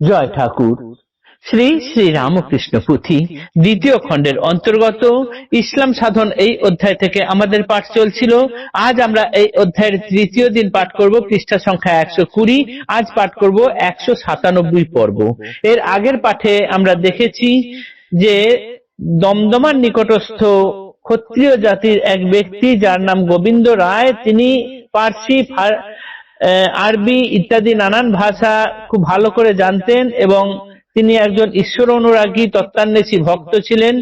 জয় ঠাকুর। শ্রী শ্রী রামকৃষ্ণ পুঁথি দ্বিতীয় খণ্ডের অন্তর্গত ইসলাম সাধন এই অধ্যায় থেকে আমাদের পাঠ চলছিল। আজ আমরা এই অধ্যায়ের তৃতীয় দিন পাঠ করব, পৃষ্ঠা সংখ্যা একশো কুড়ি। আজ পাঠ করব একশো সাতানব্বই পর্ব। এর আগের পাঠে আমরা দেখেছি যে দমদমার নিকটস্থ ক্ষত্রিয় জাতির এক ব্যক্তি যার নাম গোবিন্দ রায়, তিনি পার্সি আরবি ইত্যাদি নানান ভাষা খুব ভালো করে জানতেন এবং তিনি একজন ঈশ্বর অনুরাগী তত্ত্বান্বেষী ভক্ত ছিলেন।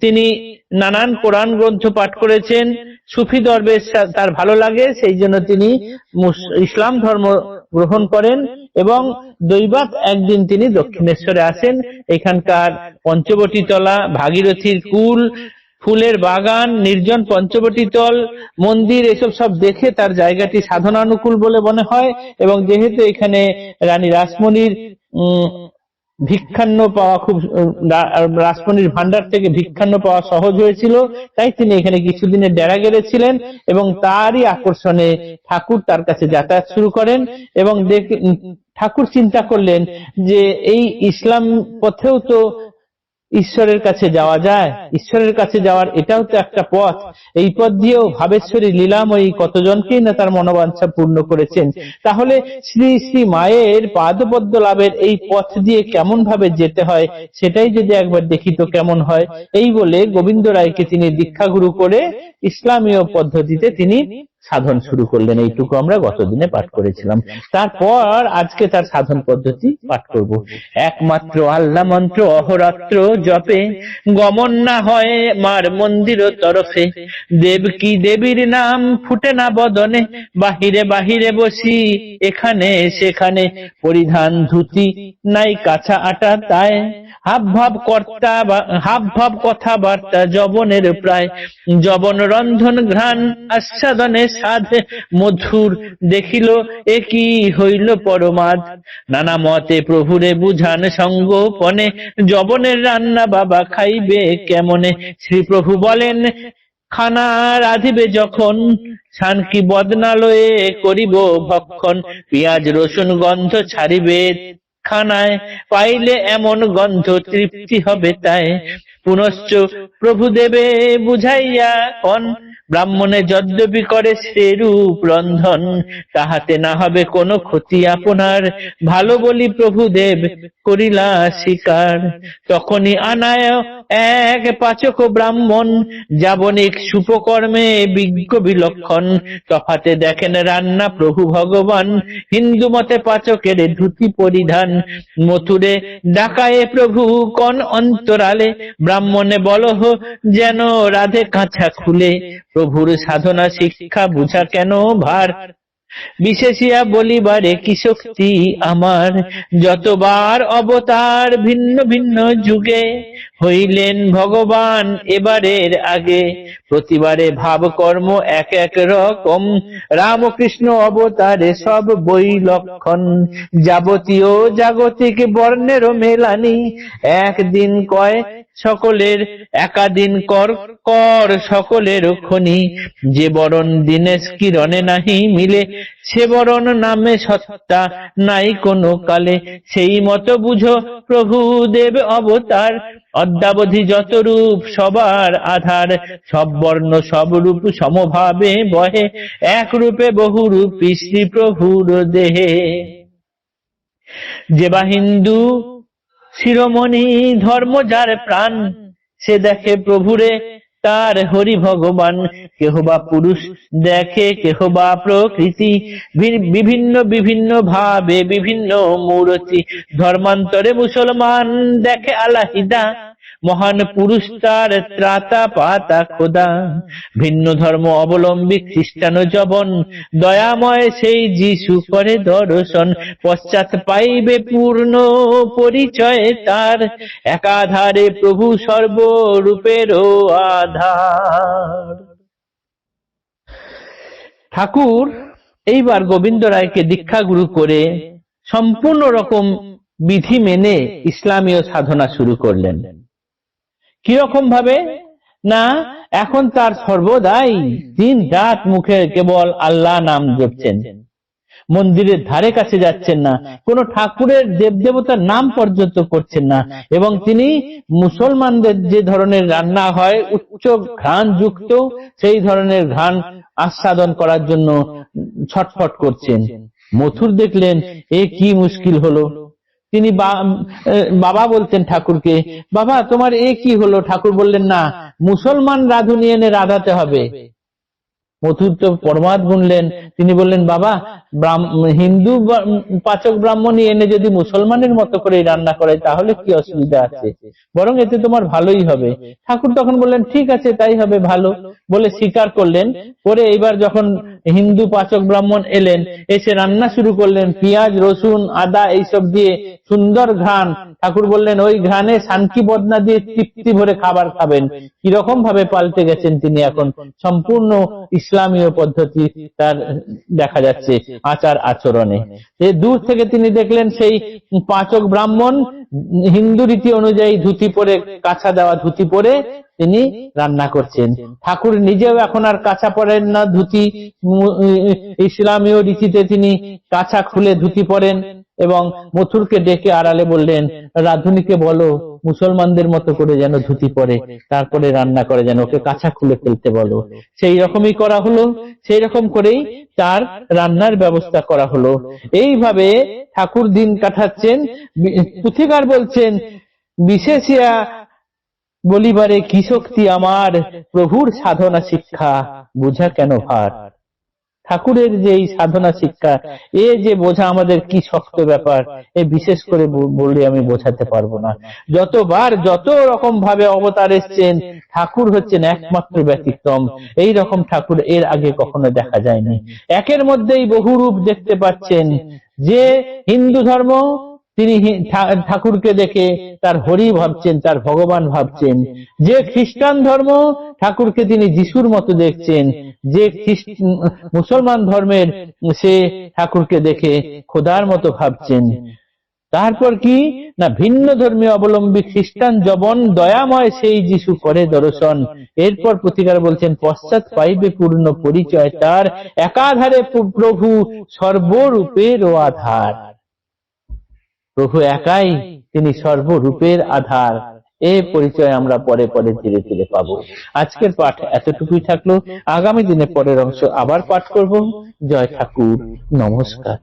তিনি নানান কোরআন গ্রন্থ পাঠ করেছেন। সুফি দরবেশ তার ভালো লাগে, সেই জন্য তিনি ইসলাম ধর্ম গ্রহণ করেন এবং দৈবাত একদিন তিনি দক্ষিণেশ্বরে আসেন। এখানকার পঞ্চবটী তলা, ভাগীরথীর কুল ফুলের বাগান, নির্জন পঞ্চবটী তল, মন্দির, এসব সব দেখে তার জায়গাটি সাধনানুকূল বলে মনে হয়। এবং যেহেতু এখানে রানী রাসমণির ভিক্ষান্ন পাওয়া খুব রাসমণির ভান্ডার থেকে ভিক্ষান্ন পাওয়া সহজ হয়েছিল, তাই তিনি এখানে কিছুদিনের ডেরা গেড়েছিলেন এবং তারই আকর্ষণে ঠাকুর তার কাছে যাতায়াত শুরু করেন এবং দেখে ঠাকুর চিন্তা করলেন যে এই ইসলাম পথেও তো ঈশ্বরের কাছে যাওয়া যায়। ঈশ্বরের কাছে যাওয়ার এটাও তো একটা পথ। এই পথ দিয়েও ভাবেশ্বরী লীলাময়ী কতজনকেই না তার মনোবাঞ্ছা পূর্ণ করেছেন। তাহলে শ্রী শ্রী মায়ের পাদপদ্ম লাভের এই পথ দিয়ে কেমন ভাবে যেতে হয়, সেটাই যদি একবার দেখি তো কেমন হয়। এই বলে গোবিন্দ রায়কে তিনি দীক্ষাগুরু করে ইসলামীয় পদ্ধতিতে তিনি সাধন শুরু করলেন, এইটুকু আমরা গতদিনে পাঠ করেছিলাম। তারপর আজকে তার সাধন পদ্ধতি পাঠ করব। একমাত্র আল্লাহ মন্ত্র অহরাত্র জপে, গমন না হয় মার মন্দির তরফে। দেব কি দেবীর নাম ফুটে না বদনে, বাহিরে বাহিরে বসি, এখানে সেখানে। পরিধান ধুতি নাই কাছা আটা তাই। হাব ভাব কর্তা হাব ভাব কথাবার্তা জবনের প্রায়। জবন রন্ধন ঘ্রাণ আস্বাদনে সাধে মধুর দেখিল, এ কি হইল পরমাদ? নানা মতে প্রভুরে বুঝান সঙ্গোপনে জবনের রান্না বাবা খাইবে কেমনে? শ্রী প্রভু বলেন, খানা রাধিবে যখন শানকি বদনালয়ে করিব ভক্ষণ, পেঁয়াজ রসুন গন্ধ ছাড়িবে খানায়, পাইলে এমন গন্ধ তৃপ্তি হবে তাই। পুনশ্চ প্রভু দেবে বুঝাইয়া কন ব্রাহ্মণে যদ্যপি করে সেরূপ রন্ধন, তাহাতে না হবে কোনো ক্ষতি আপনার। ভালো বলি প্রভু দেব করিলা শিকার তখনই আনায় এক পাচক ব্রাহ্মণ, যাবনিক সুপকর্মে বিজ্ঞ বিলক্ষণ। তফাতে দেখেন রান্না প্রভু ভগবান, হিন্দু মতে পাচকের ধুতি পরিধান। মথুরে ডাকায়ে প্রভু কন অন্তরালে, ব্রাহ্মণে বলহ যেন রাধে কাঁচা খুলে। প্রভুর সাধনা শিক্ষা বুঝা কেন ভার? বিশেষিয়া বলিবারে কি শক্তি আমার? যতবার অবতার ভিন্ন ভিন্ন যুগে হইলেন ভগবান এবারের আগে, প্রতিবারে ভাব কর্ম এক এক রকম। রামকৃষ্ণ অবতারে সব বই লক্ষণ, যাবতীয় জাগতিক বর্ণেরও মেলানি। একদিন কয় সকলের একাদিন কর কর সকলের খনি। যে বরণ দিনেশ কিরণে নাহি মিলে, সে বরণ নামে সত্তা নাই কোনো কালে। সেই মতো বুঝো প্রভু দেব অবতার, অদ্যাবধি যত রূপ সবার আধার, সব বর্ণ সব রূপ সমভাবে বহে। এক রূপে বহু রূপ শ্রী প্রভুর দেহে। যে বা হিন্দু শিরোমণি ধর্ম যার প্রাণ, সে দেখে প্রভুরে তার হরি ভগবান। কেহ বা পুরুষ দেখে, কেহ বা প্রকৃতি। বিভিন্ন বিভিন্ন ভাবে বিভিন্ন মূরতি। ধর্মান্তরে মুসলমান দেখে আলাহিদা। মহান পুরুষ তার ত্রাতা পাতা খোদা। ভিন্ন ধর্ম অবলম্বী খ্রিস্টান জবন, দয়াময় সেই যিশু করে দর্শন, পশ্চাৎ পাইবে পূর্ণ পরিচয় তার, একাধারে প্রভু সর্বরূপেরও আধার। ঠাকুর, এইবার গোবিন্দ রায়কে দীক্ষাগুরু করে সম্পূর্ণ রকম বিধি মেনে ইসলামীয় সাধনা শুরু করলেন। কীরকম ভাবে? না, এখন তার সর্বদাই দিন রাত মুখে কেবল আল্লাহ নাম জপছেন। মন্দিরের ধারে কাছে যাচ্ছেন না, কোন ঠাকুরের দেবদেবতার নাম পর্যন্ত করছেন না, এবং তিনি মুসলমানদের যে ধরনের রান্না হয়, উচ্চ ঘ্রাণ যুক্ত সেই ধরনের ঘ্রাণ আস্বাদন করার জন্য ছটফট করছেন। মথুর দেখলেন, এ কি মুশকিল হলো? তিনি বাবা বলতেন ঠাকুরকে, বাবা, তোমার এ কি হলো? ঠাকুর বললেন, না, মুসলমান রাধুনি এনে রাধাতে হবে। মথুর তো পরমাদ গুনলেন তিনি বললেন, বাবা হিন্দু পাচক ব্রাহ্মণই এনে যদি মুসলমানের মতো করে রান্না করে, তাহলে কি অসুবিধা আছে? বরং এতে তোমার ভালোই হবে। ঠাকুর তখন বললেন, ঠিক আছে, তাই হবে ভালো। বলে স্বীকার করলেন। পরে এইবার যখন হিন্দু পাচক ব্রাহ্মণ এলেন, এসে রান্না শুরু করলেন। পেঁয়াজ, রসুন, আদা এইসব দিয়ে সুন্দর ঘ্রাণ। ঠাকুর বললেন, ওই ঘ্রাণে শান্তি বদনা দিয়ে তৃপ্তি ভরে খাবার খাবেন। কীরকম ভাবে পাল্টে গেছেন তিনি এখন। সম্পূর্ণ ইসলামীয় পদ্ধতি তার দেখা যাচ্ছে আচার আচরণে। দূর থেকে তিনি দেখলেন সেই পাচক ব্রাহ্মণ হিন্দু রীতি অনুযায়ী ধুতি পরে কাছা দেওয়া ধুতি পরে তিনি রান্না করছেন। ঠাকুর নিজেও এখন আর কাঁচা পরেন না, ধুতি ইসলামীয় রীতিতে তিনি কাঁচা খুলে ধুতি পরেন। এবং মথুরকে ডেকে আড়ালে বললেন, রাধুনিকে বলো, মুসলমানদের মতো করে যেন ধুতি পরে, তারপরে রান্না করে যেন ওকে কাঁচা খুলে ফেলতে বলো। সেই রকমই করা হলো, সেই রকম করেই তার রান্নার ব্যবস্থা করা হলো। এইভাবে ঠাকুর দিন কাটাচ্ছেন, পুথিকার বলছেন, বিশেষিয়া বলিবারে কি শক্তি আমার, প্রভুর সাধনা শিক্ষা, বুঝা কেন ভার? ঠাকুরের যে এই সাধনা শিক্ষা এ যে বোঝা আমাদের কি শক্ত ব্যাপার এ বিশেষ করে বললে আমি বোঝাতে পারব না। যতবার যত রকম ভাবে অবতার এসছেন ঠাকুর হচ্ছেন একমাত্র ব্যতিক্রম। এই রকম ঠাকুর এর আগে কখনো দেখা যায়নি। একের মধ্যেই বহু রূপ দেখতে পাচ্ছেন। যে হিন্দু ধর্ম তিনি ঠাকুরকে দেখে তার হরি ভাবছেন তার ভগবান ভাবছেন। যে খ্রিস্টান ধর্ম ঠাকুরকে তিনি যিশুর মতো দেখছেন। যে মুসলমান ধর্মের সে ঠাকুরকে দেখে খোদার মতো ভাবছেন। তারপর কি? না, ভিন্ন ধর্মীয় অবলম্বী খ্রিস্টান জবন দয়াময় সেই যিশু করে দর্শন। এরপর প্রতিকার বলছেন, পশ্চাৎ পাইবে পূর্ণ পরিচয় তার একাধারে প্র- প্রভু সর্বরূপের ও আধার। প্রভু একাই তিনি সর্বরূপের আধার। এ পরিচয় আমরা পরে পরে ধীরে ধীরে পাব। আজকের পাঠ এতটুকুই থাকল। আগামী দিনে পরের অংশ আবার পাঠ করব। জয় ঠাকুর। নমস্কার।